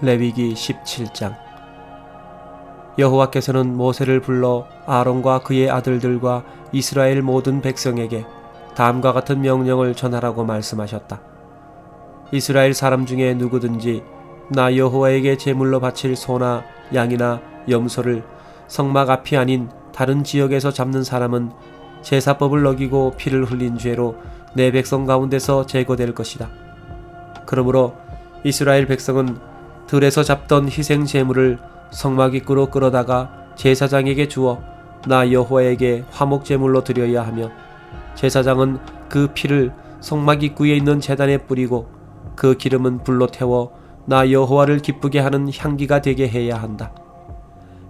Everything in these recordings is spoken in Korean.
레위기 17장 여호와께서는 모세를 불러 아론과 그의 아들들과 이스라엘 모든 백성에게 다음과 같은 명령을 전하라고 말씀하셨다. 이스라엘 사람 중에 누구든지 나 여호와에게 제물로 바칠 소나 양이나 염소를 성막 앞이 아닌 다른 지역에서 잡는 사람은 제사법을 어기고 피를 흘린 죄로 내 백성 가운데서 제거될 것이다. 그러므로 이스라엘 백성은 들에서 잡던 희생 제물을 성막 입구로 끌어다가 제사장에게 주어 나 여호와에게 화목 제물로 드려야 하며 제사장은 그 피를 성막 입구에 있는 제단에 뿌리고 그 기름은 불로 태워 나 여호와를 기쁘게 하는 향기가 되게 해야 한다.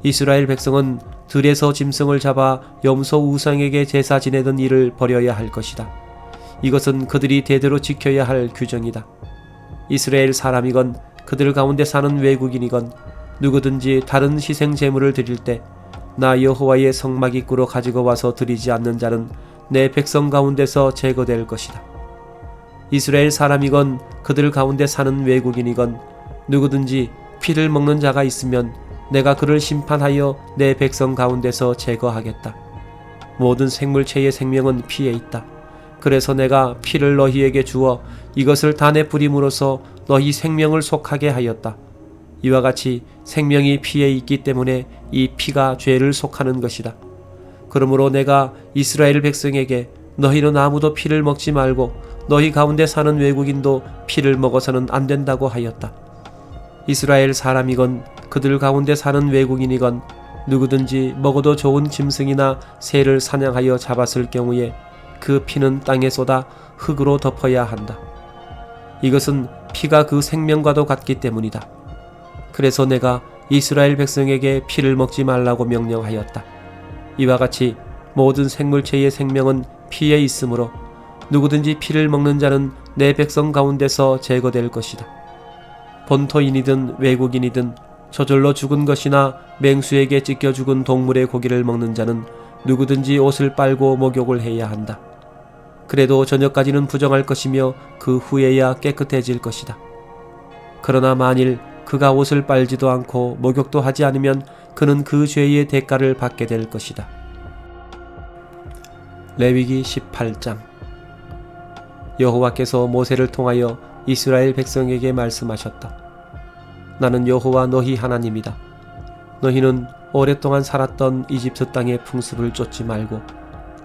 이스라엘 백성은 들에서 짐승을 잡아 염소 우상에게 제사 지내던 일을 버려야 할 것이다. 이것은 그들이 대대로 지켜야 할 규정이다. 이스라엘 사람이건 그들 가운데 사는 외국인이건 누구든지 다른 희생 제물을 드릴 때 나 여호와의 성막 입구로 가지고 와서 드리지 않는 자는 내 백성 가운데서 제거될 것이다. 이스라엘 사람이건 그들 가운데 사는 외국인이건 누구든지 피를 먹는 자가 있으면 내가 그를 심판하여 내 백성 가운데서 제거하겠다. 모든 생물체의 생명은 피에 있다. 그래서 내가 피를 너희에게 주어 이것을 단에 뿌림으로써 너희 생명을 속하게 하였다. 이와 같이 생명이 피에 있기 때문에 이 피가 죄를 속하는 것이다. 그러므로 내가 이스라엘 백성에게 너희는 아무도 피를 먹지 말고 너희 가운데 사는 외국인도 피를 먹어서는 안 된다고 하였다. 이스라엘 사람이건 그들 가운데 사는 외국인이건 누구든지 먹어도 좋은 짐승이나 새를 사냥하여 잡았을 경우에 그 피는 땅에 쏟아 흙으로 덮어야 한다. 이것은 피가 그 생명과도 같기 때문이다. 그래서 내가 이스라엘 백성에게 피를 먹지 말라고 명령하였다. 이와 같이 모든 생물체의 생명은 피에 있으므로 누구든지 피를 먹는 자는 내 백성 가운데서 제거될 것이다. 본토인이든 외국인이든 저절로 죽은 것이나 맹수에게 찢겨 죽은 동물의 고기를 먹는 자는 누구든지 옷을 빨고 목욕을 해야 한다. 그래도 저녁까지는 부정할 것이며 그 후에야 깨끗해질 것이다. 그러나 만일 그가 옷을 빨지도 않고 목욕도 하지 않으면 그는 그 죄의 대가를 받게 될 것이다. 레위기 18장 여호와께서 모세를 통하여 이스라엘 백성에게 말씀하셨다. 나는 여호와 너희 하나님이다. 너희는 오랫동안 살았던 이집트 땅의 풍습을 쫓지 말고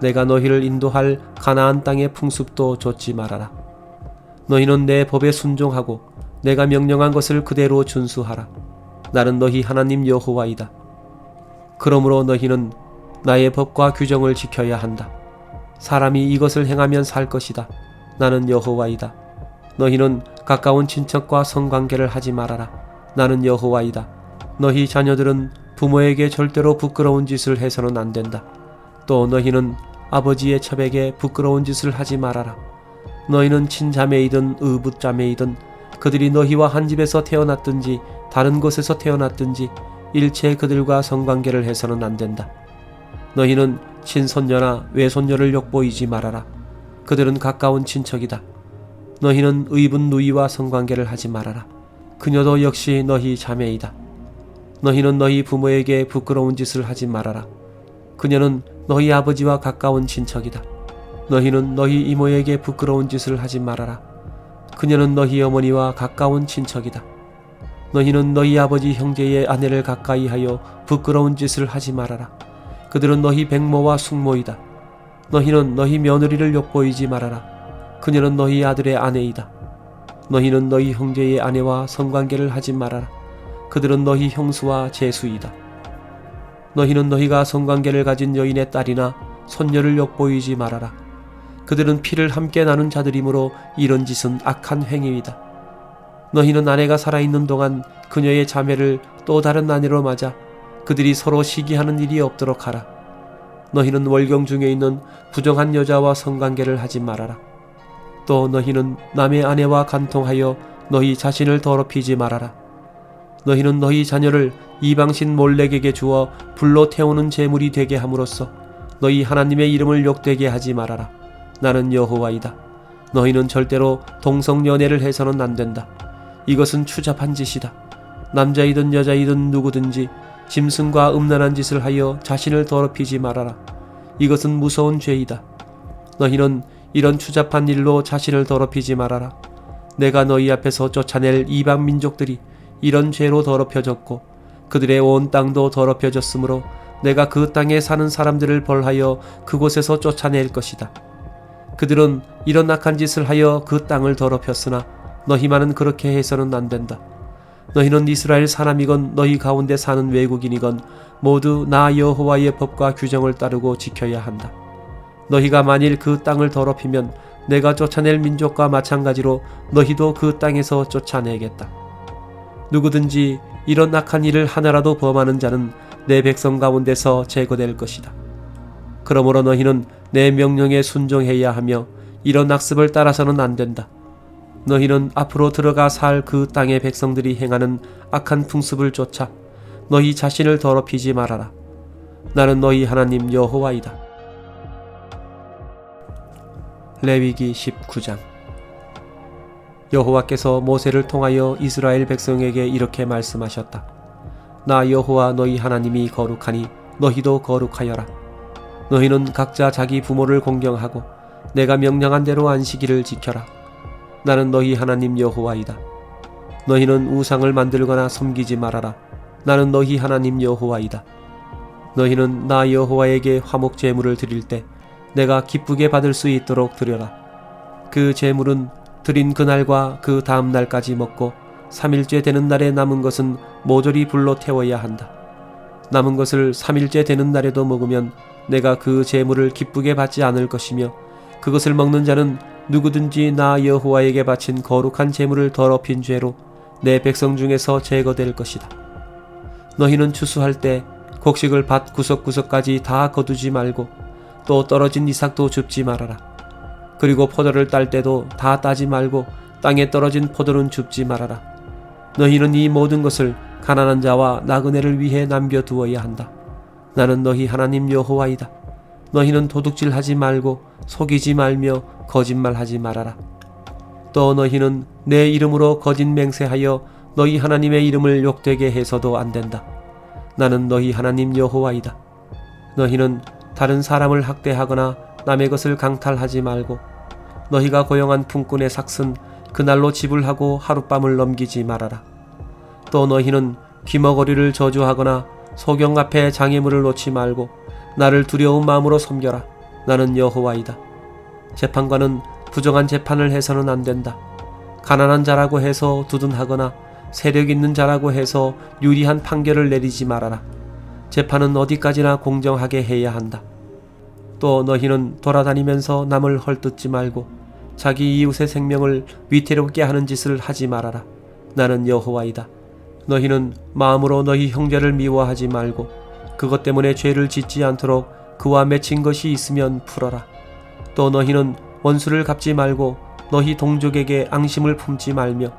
내가 너희를 인도할 가나안 땅의 풍습도 좇지 말아라. 너희는 내 법에 순종하고 내가 명령한 것을 그대로 준수하라. 나는 너희 하나님 여호와이다. 그러므로 너희는 나의 법과 규정을 지켜야 한다. 사람이 이것을 행하면 살 것이다. 나는 여호와이다. 너희는 가까운 친척과 성관계를 하지 말아라. 나는 여호와이다. 너희 자녀들은 부모에게 절대로 부끄러운 짓을 해서는 안 된다. 또 너희는 아버지의 첩에게 부끄러운 짓을 하지 말아라. 너희는 친자매이든 의붓자매이든 그들이 너희와 한 집에서 태어났든지 다른 곳에서 태어났든지 일체 그들과 성관계를 해서는 안 된다. 너희는 친손녀나 외손녀를 욕보이지 말아라. 그들은 가까운 친척이다. 너희는 의분 누이와 성관계를 하지 말아라. 그녀도 역시 너희 자매이다. 너희는 너희 부모에게 부끄러운 짓을 하지 말아라. 그녀는 너희 아버지와 가까운 친척이다. 너희는 너희 이모에게 부끄러운 짓을 하지 말아라. 그녀는 너희 어머니와 가까운 친척이다. 너희는 너희 아버지 형제의 아내를 가까이 하여 부끄러운 짓을 하지 말아라. 그들은 너희 백모와 숙모이다. 너희는 너희 며느리를 욕보이지 말아라. 그녀는 너희 아들의 아내이다. 너희는 너희 형제의 아내와 성관계를 하지 말아라. 그들은 너희 형수와 제수이다. 너희는 너희가 성관계를 가진 여인의 딸이나 손녀를 욕보이지 말아라. 그들은 피를 함께 나눈 자들이므로 이런 짓은 악한 행위이다. 너희는 아내가 살아있는 동안 그녀의 자매를 또 다른 아내로 맞아 그들이 서로 시기하는 일이 없도록 하라. 너희는 월경 중에 있는 부정한 여자와 성관계를 하지 말아라. 또 너희는 남의 아내와 간통하여 너희 자신을 더럽히지 말아라. 너희는 너희 자녀를 이방신 몰렉에게 주어 불로 태우는 제물이 되게 함으로써 너희 하나님의 이름을 욕되게 하지 말아라. 나는 여호와이다. 너희는 절대로 동성 연애를 해서는 안 된다. 이것은 추잡한 짓이다. 남자이든 여자이든 누구든지 짐승과 음란한 짓을 하여 자신을 더럽히지 말아라. 이것은 무서운 죄이다. 너희는 이런 추잡한 일로 자신을 더럽히지 말아라. 내가 너희 앞에서 쫓아낼 이방 민족들이 이런 죄로 더럽혀졌고 그들의 온 땅도 더럽혀졌으므로 내가 그 땅에 사는 사람들을 벌하여 그곳에서 쫓아낼 것이다. 그들은 이런 악한 짓을 하여 그 땅을 더럽혔으나 너희만은 그렇게 해서는 안 된다. 너희는 이스라엘 사람이건 너희 가운데 사는 외국인이건 모두 나 여호와의 법과 규정을 따르고 지켜야 한다. 너희가 만일 그 땅을 더럽히면 내가 쫓아낼 민족과 마찬가지로 너희도 그 땅에서 쫓아내겠다. 누구든지 이런 악한 일을 하나라도 범하는 자는 내 백성 가운데서 제거될 것이다. 그러므로 너희는 내 명령에 순종해야 하며 이런 악습을 따라서는 안 된다. 너희는 앞으로 들어가 살 그 땅의 백성들이 행하는 악한 풍습을 쫓아 너희 자신을 더럽히지 말아라. 나는 너희 하나님 여호와이다. 레위기 19장 여호와께서 모세를 통하여 이스라엘 백성에게 이렇게 말씀하셨다. 나 여호와 너희 하나님이 거룩하니 너희도 거룩하여라. 너희는 각자 자기 부모를 공경하고 내가 명령한 대로 안식일을 지켜라. 나는 너희 하나님 여호와이다. 너희는 우상을 만들거나 섬기지 말아라. 나는 너희 하나님 여호와이다. 너희는 나 여호와에게 화목 제물을 드릴 때 내가 기쁘게 받을 수 있도록 드려라. 그 제물은 드린 그날과 그 다음 날까지 먹고 3일째 되는 날에 남은 것은 모조리 불로 태워야 한다. 남은 것을 3일째 되는 날에도 먹으면 내가 그 제물을 기쁘게 받지 않을 것이며 그것을 먹는 자는 누구든지 나 여호와에게 바친 거룩한 제물을 더럽힌 죄로 내 백성 중에서 제거될 것이다. 너희는 추수할 때 곡식을 밭 구석구석까지 다 거두지 말고 또 떨어진 이삭도 줍지 말아라. 그리고 포도를 딸 때도 다 따지 말고 땅에 떨어진 포도는 줍지 말아라. 너희는 이 모든 것을 가난한 자와 나그네를 위해 남겨두어야 한다. 나는 너희 하나님 여호와이다. 너희는 도둑질하지 말고 속이지 말며 거짓말하지 말아라. 또 너희는 내 이름으로 거짓 맹세하여 너희 하나님의 이름을 욕되게 해서도 안 된다. 나는 너희 하나님 여호와이다. 너희는 다른 사람을 학대하거나 남의 것을 강탈하지 말고 너희가 고용한 품꾼의 삭슨 그날로 지불하고 하룻밤을 넘기지 말아라. 또 너희는 귀머거리를 저주하거나 소경 앞에 장애물을 놓지 말고 나를 두려운 마음으로 섬겨라. 나는 여호와이다. 재판관은 부정한 재판을 해서는 안 된다. 가난한 자라고 해서 두둔하거나 세력 있는 자라고 해서 유리한 판결을 내리지 말아라. 재판은 어디까지나 공정하게 해야 한다. 또 너희는 돌아다니면서 남을 헐뜯지 말고 자기 이웃의 생명을 위태롭게 하는 짓을 하지 말아라. 나는 여호와이다. 너희는 마음으로 너희 형제를 미워하지 말고 그것 때문에 죄를 짓지 않도록 그와 맺힌 것이 있으면 풀어라. 또 너희는 원수를 갚지 말고 너희 동족에게 앙심을 품지 말며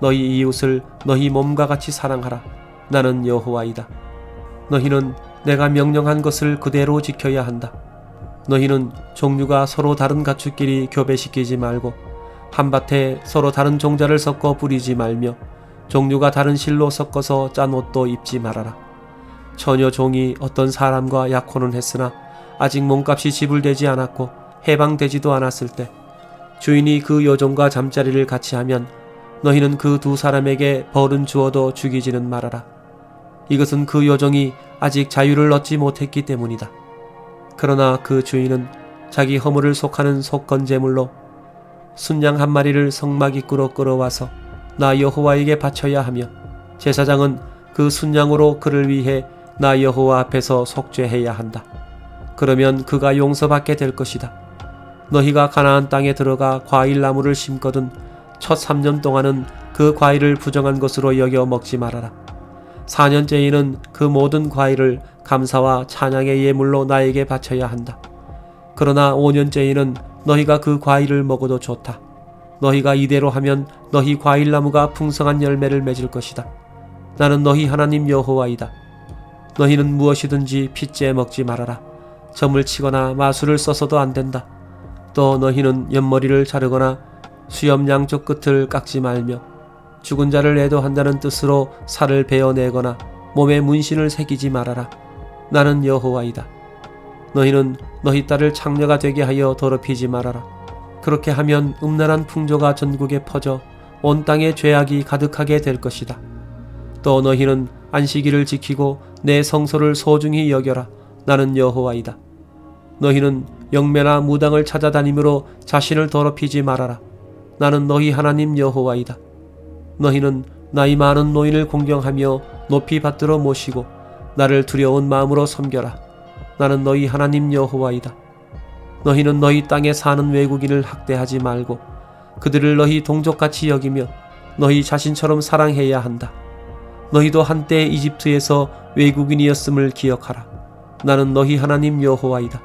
너희 이웃을 너희 몸과 같이 사랑하라. 나는 여호와이다. 너희는 내가 명령한 것을 그대로 지켜야 한다. 너희는 종류가 서로 다른 가축끼리 교배시키지 말고 한밭에 서로 다른 종자를 섞어 뿌리지 말며 종류가 다른 실로 섞어서 짠 옷도 입지 말아라. 처녀 종이 어떤 사람과 약혼은 했으나 아직 몸값이 지불되지 않았고 해방되지도 않았을 때 주인이 그 여종과 잠자리를 같이 하면 너희는 그 두 사람에게 벌은 주어도 죽이지는 말아라. 이것은 그 여종이 아직 자유를 얻지 못했기 때문이다. 그러나 그 주인은 자기 허물을 속하는 속건제물로 순양 한 마리를 성막 입구로 끌어와서 나 여호와에게 바쳐야 하며 제사장은 그 순양으로 그를 위해 나 여호와 앞에서 속죄해야 한다. 그러면 그가 용서받게 될 것이다. 너희가 가나안 땅에 들어가 과일 나무를 심거든 첫 3년 동안은 그 과일을 부정한 것으로 여겨 먹지 말아라. 4년째에는 그 모든 과일을 감사와 찬양의 예물로 나에게 바쳐야 한다. 그러나 5년째에는 너희가 그 과일을 먹어도 좋다. 너희가 이대로 하면 너희 과일나무가 풍성한 열매를 맺을 것이다. 나는 너희 하나님 여호와이다. 너희는 무엇이든지 핏째 먹지 말아라. 점을 치거나 마술을 써서도 안 된다. 또 너희는 옆머리를 자르거나 수염 양쪽 끝을 깎지 말며 죽은 자를 애도한다는 뜻으로 살을 베어내거나 몸에 문신을 새기지 말아라. 나는 여호와이다. 너희는 너희 딸을 창녀가 되게 하여 더럽히지 말아라. 그렇게 하면 음란한 풍조가 전국에 퍼져 온 땅에 죄악이 가득하게 될 것이다. 또 너희는 안식일을 지키고 내 성소를 소중히 여겨라. 나는 여호와이다. 너희는 영매나 무당을 찾아다니므로 자신을 더럽히지 말아라. 나는 너희 하나님 여호와이다. 너희는 나이 많은 노인을 공경하며 높이 받들어 모시고 나를 두려운 마음으로 섬겨라. 나는 너희 하나님 여호와이다. 너희는 너희 땅에 사는 외국인을 학대하지 말고 그들을 너희 동족같이 여기며 너희 자신처럼 사랑해야 한다. 너희도 한때 이집트에서 외국인이었음을 기억하라. 나는 너희 하나님 여호와이다.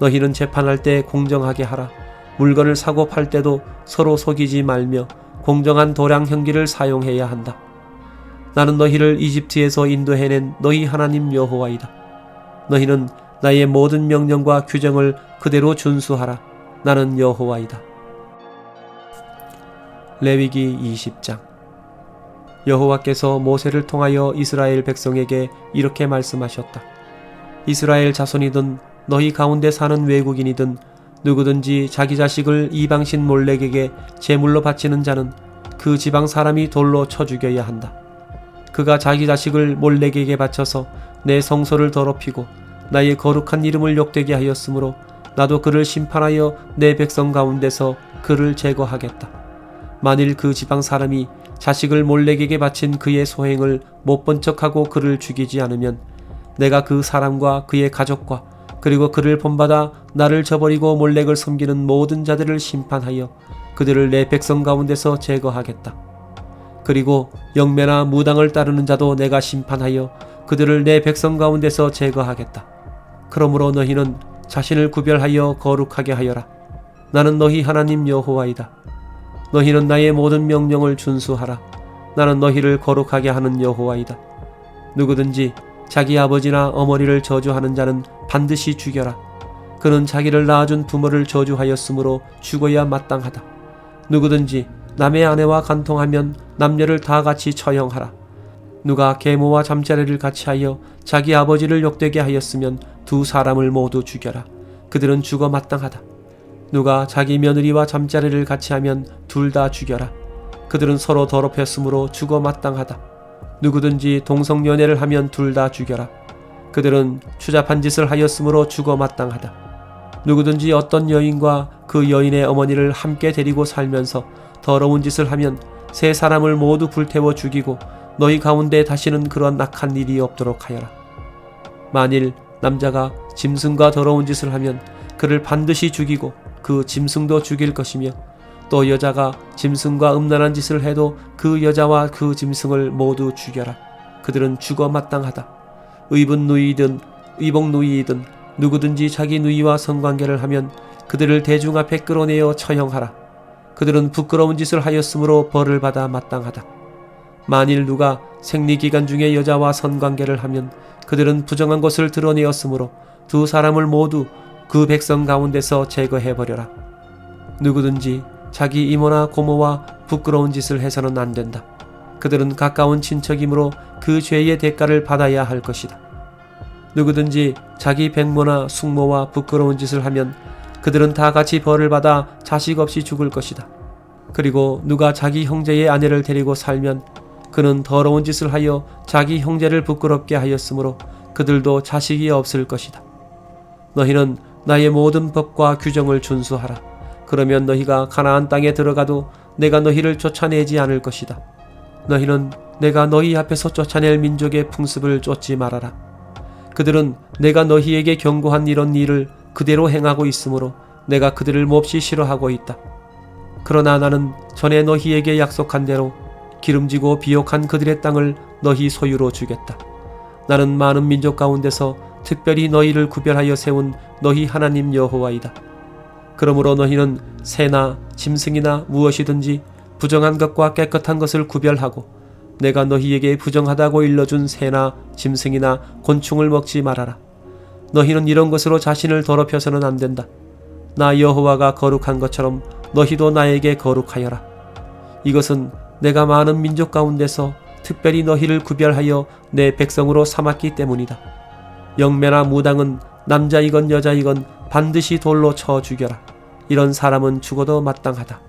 너희는 재판할 때 공정하게 하라. 물건을 사고 팔 때도 서로 속이지 말며 공정한 도량 형기를 사용해야 한다. 나는 너희를 이집트에서 인도해낸 너희 하나님 여호와이다. 너희는 나의 모든 명령과 규정을 그대로 준수하라. 나는 여호와이다. 레위기 20장 여호와께서 모세를 통하여 이스라엘 백성에게 이렇게 말씀하셨다. 이스라엘 자손이든 너희 가운데 사는 외국인이든 누구든지 자기 자식을 이방신 몰렉에게 제물로 바치는 자는 그 지방 사람이 돌로 쳐 죽여야 한다. 그가 자기 자식을 몰렉에게 바쳐서 내 성소를 더럽히고 나의 거룩한 이름을 욕되게 하였으므로 나도 그를 심판하여 내 백성 가운데서 그를 제거하겠다. 만일 그 지방 사람이 자식을 몰렉에게 바친 그의 소행을 못 본 척하고 그를 죽이지 않으면 내가 그 사람과 그의 가족과 그리고 그를 본받아 나를 저버리고 몰렉을 섬기는 모든 자들을 심판하여 그들을 내 백성 가운데서 제거하겠다. 그리고 영매나 무당을 따르는 자도 내가 심판하여 그들을 내 백성 가운데서 제거하겠다. 그러므로 너희는 자신을 구별하여 거룩하게 하여라. 나는 너희 하나님 여호와이다. 너희는 나의 모든 명령을 준수하라. 나는 너희를 거룩하게 하는 여호와이다. 누구든지 자기 아버지나 어머니를 저주하는 자는 반드시 죽여라. 그는 자기를 낳아준 부모를 저주하였으므로 죽어야 마땅하다. 누구든지 남의 아내와 간통하면 남녀를 다 같이 처형하라. 누가 계모와 잠자리를 같이 하여 자기 아버지를 욕되게 하였으면 두 사람을 모두 죽여라. 그들은 죽어 마땅하다. 누가 자기 며느리와 잠자리를 같이 하면 둘 다 죽여라. 그들은 서로 더럽혔으므로 죽어 마땅하다. 누구든지 동성연애를 하면 둘 다 죽여라. 그들은 추잡한 짓을 하였으므로 죽어 마땅하다. 누구든지 어떤 여인과 그 여인의 어머니를 함께 데리고 살면서 더러운 짓을 하면 세 사람을 모두 불태워 죽이고 너희 가운데 다시는 그런 악한 일이 없도록 하여라. 만일 남자가 짐승과 더러운 짓을 하면 그를 반드시 죽이고 그 짐승도 죽일 것이며 또 여자가 짐승과 음란한 짓을 해도 그 여자와 그 짐승을 모두 죽여라. 그들은 죽어 마땅하다. 의분 누이든 의복 누이이든 누구든지 자기 누이와 성관계를 하면 그들을 대중 앞에 끌어내어 처형하라. 그들은 부끄러운 짓을 하였으므로 벌을 받아 마땅하다. 만일 누가 생리 기간 중에 여자와 선관계를 하면 그들은 부정한 것을 드러내었으므로 두 사람을 모두 그 백성 가운데서 제거해 버려라. 누구든지 자기 이모나 고모와 부끄러운 짓을 해서는 안 된다. 그들은 가까운 친척이므로 그 죄의 대가를 받아야 할 것이다. 누구든지 자기 백모나 숙모와 부끄러운 짓을 하면 그들은 다 같이 벌을 받아 자식 없이 죽을 것이다. 그리고 누가 자기 형제의 아내를 데리고 살면 그는 더러운 짓을 하여 자기 형제를 부끄럽게 하였으므로 그들도 자식이 없을 것이다. 너희는 나의 모든 법과 규정을 준수하라. 그러면 너희가 가나안 땅에 들어가도 내가 너희를 쫓아내지 않을 것이다. 너희는 내가 너희 앞에서 쫓아낼 민족의 풍습을 쫓지 말아라. 그들은 내가 너희에게 경고한 이런 일을 그대로 행하고 있으므로 내가 그들을 몹시 싫어하고 있다. 그러나 나는 전에 너희에게 약속한 대로 기름지고 비옥한 그들의 땅을 너희 소유로 주겠다. 나는 많은 민족 가운데서 특별히 너희를 구별하여 세운 너희 하나님 여호와이다. 그러므로 너희는 새나 짐승이나 무엇이든지 부정한 것과 깨끗한 것을 구별하고 내가 너희에게 부정하다고 일러준 새나 짐승이나 곤충을 먹지 말아라. 너희는 이런 것으로 자신을 더럽혀서는 안 된다. 나 여호와가 거룩한 것처럼 너희도 나에게 거룩하여라. 이것은 내가 많은 민족 가운데서 특별히 너희를 구별하여 내 백성으로 삼았기 때문이다. 영매나 무당은 남자이건 여자이건 반드시 돌로 쳐 죽여라. 이런 사람은 죽어도 마땅하다.